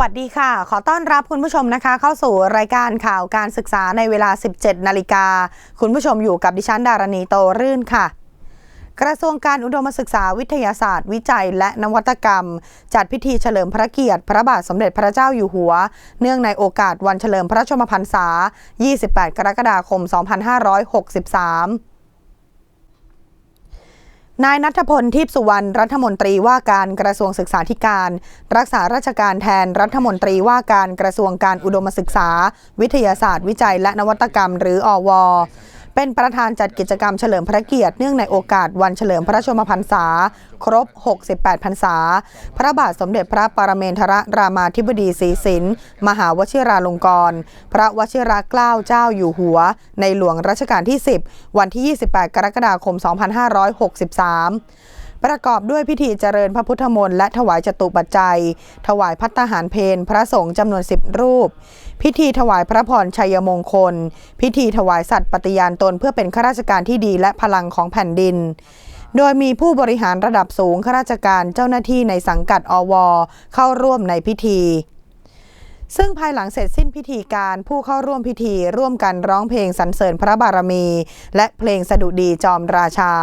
วัสดีค่ะ ขอต้อนรับคุณผู้ชมนะคะ เข้าสู่รายการข่าวการศึกษาในเวลา 17 นาฬิกา คุณผู้ชมอยู่กับดิฉันดารณีโตรื่นค่ะกระทรวงการอุดมศึกษาวิทยาศาสตร์ วิจัย และนวัตกรรม จัดพิธีเฉลิมพระเกียรติ พระบาทสมเด็จพระเจ้าอยู่หัว เนื่องในโอกาสวันเฉลิมพระชนมพรรษา 28 กรกฎาคม 2563 นายนัทพลทิพสุวรรณรัฐมนตรีว่าการกระทรวงศึกษาธิการ รักษาราชการแทนรัฐมนตรีว่าการกระทรวงการอุดมศึกษา วิทยาศาสตร์ วิจัยและนวัตกรรม หรืออว เป็นประธานจัดกิจกรรมเฉลิมพระเกียรติเนื่องในโอกาสวันเฉลิมพระชนมพรรษา ครบ 68 พรรษา พระบาทสมเด็จพระปรเมนทรรามาธิบดีศรีสินมหาวชิราลงกรณ์พระวชิรเกล้าเจ้าอยู่หัว ในหลวงรัชกาลที่ 10 วันที่ 28 กรกฎาคม 2563 ประกอบด้วยพิธีเจริญพระพุทธมนต์และถวายจตุปัจจัย ถวายพัตตาหารเพนพระสงฆ์จำนวน 10 รูป พิธีถวายพระพรชัยมงคล พิธีถวายสัตย์ปฏิญาณตนเพื่อเป็นข้าราชการที่ดีและพลังของแผ่นดินโดยมีผู้บริหารระดับสูงข้าราชการเจ้าหน้าที่ในสังกัดอว เข้าร่วมในพิธี ซึ่งภายหลังเสร็จสิ้นพิธีการผู้เข้าร่วมพิธีร่วมกันร้องเพลงสรรเสริญพระบารมี และเพลงสดุดีจอมราชา